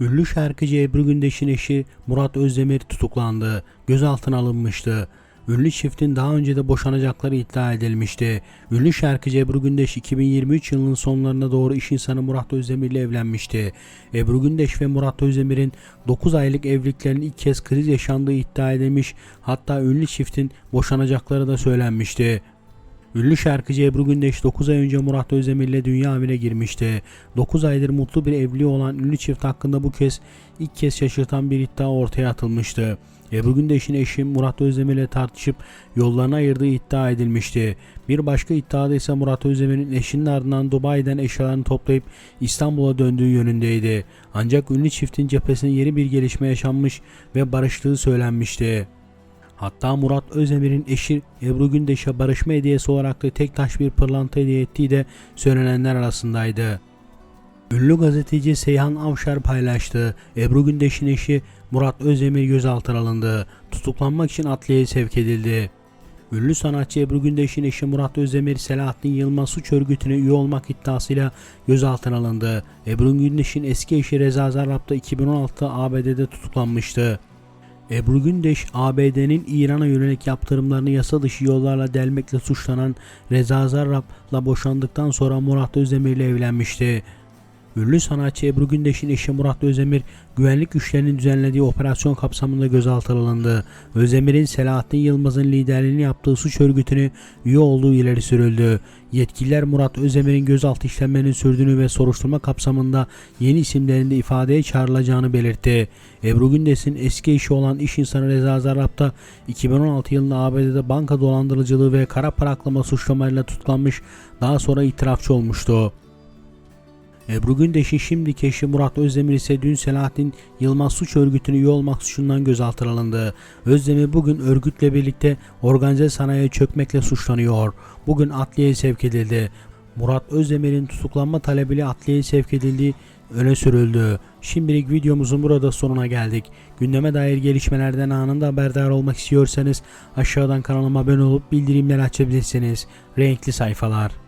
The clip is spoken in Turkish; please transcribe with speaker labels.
Speaker 1: Ünlü şarkıcı Ebru Gündeş'in eşi Murat Özdemir tutuklandı. Gözaltına alınmıştı. Ünlü çiftin daha önce de boşanacakları iddia edilmişti. Ünlü şarkıcı Ebru Gündeş 2023 yılının sonlarına doğru iş insanı Murat Özdemir ile evlenmişti. Ebru Gündeş ve Murat Özdemir'in 9 aylık evliliklerinin ilk kez kriz yaşandığı iddia edilmiş. Hatta ünlü çiftin boşanacakları da söylenmişti. Ünlü şarkıcı Ebru Gündeş 9 ay önce Murat Özdemir ile dünya evine girmişti. 9 aydır mutlu bir evliliği olan ünlü çift hakkında bu kez ilk kez şaşırtan bir iddia ortaya atılmıştı. Ebru Gündeş'in eşi Murat Özdemir ile tartışıp yollarını ayırdığı iddia edilmişti. Bir başka iddiada ise Murat Özdemir'in eşinin ardından Dubai'den eşyalarını toplayıp İstanbul'a döndüğü yönündeydi. Ancak ünlü çiftin cephesinde yeni bir gelişme yaşanmış ve barıştığı söylenmişti. Hatta Murat Özdemir'in eşi Ebru Gündeş'e barışma hediyesi olarak da tek taş bir pırlanta hediye ettiği de söylenenler arasındaydı. Ünlü gazeteci Seyhan Avşar paylaştı. Ebru Gündeş'in eşi Murat Özdemir gözaltına alındı. Tutuklanmak için adliyeye sevk edildi. Ünlü sanatçı Ebru Gündeş'in eşi Murat Özdemir, Selahattin Yılmaz suç örgütüne üye olmak iddiasıyla gözaltına alındı. Ebru Gündeş'in eski eşi Reza Zarrab da 2016'da ABD'de tutuklanmıştı. Ebru Gündeş, ABD'nin İran'a yönelik yaptırımlarını yasa dışı yollarla delmekle suçlanan Reza Zarrab'la boşandıktan sonra Murat Özdemir ile evlenmişti. Ünlü sanatçı Ebru Gündeş'in eşi Murat Özdemir, güvenlik güçlerinin düzenlediği operasyon kapsamında gözaltına alındı. Özdemir'in Selahattin Yılmaz'ın liderliğini yaptığı suç örgütüne üye olduğu ileri sürüldü. Yetkililer Murat Özdemir'in gözaltı işlemlerinin sürdüğünü ve soruşturma kapsamında yeni isimlerinde ifadeye çağrılacağını belirtti. Ebru Gündeş'in eski eşi olan iş insanı Reza Zarrab da 2016 yılında ABD'de banka dolandırıcılığı ve kara para aklama suçlamalarıyla tutuklanmış daha sonra itirafçı olmuştu. Ebru Gündeş'in şimdiki eşi Murat Özdemir ise dün Selahattin Yılmaz suç örgütüne üye olmak suçundan gözaltına alındı. Özdemir bugün örgütle birlikte organize sanayiye çökmekle suçlanıyor. Bugün adliyeye sevk edildi. Murat Özdemir'in tutuklanma talebiyle adliyeye sevk edildiği öne sürüldü. Şimdilik videomuzun burada sonuna geldik. Gündeme dair gelişmelerden anında haberdar olmak istiyorsanız aşağıdan kanalıma abone olup bildirimleri açabilirsiniz. Renkli sayfalar.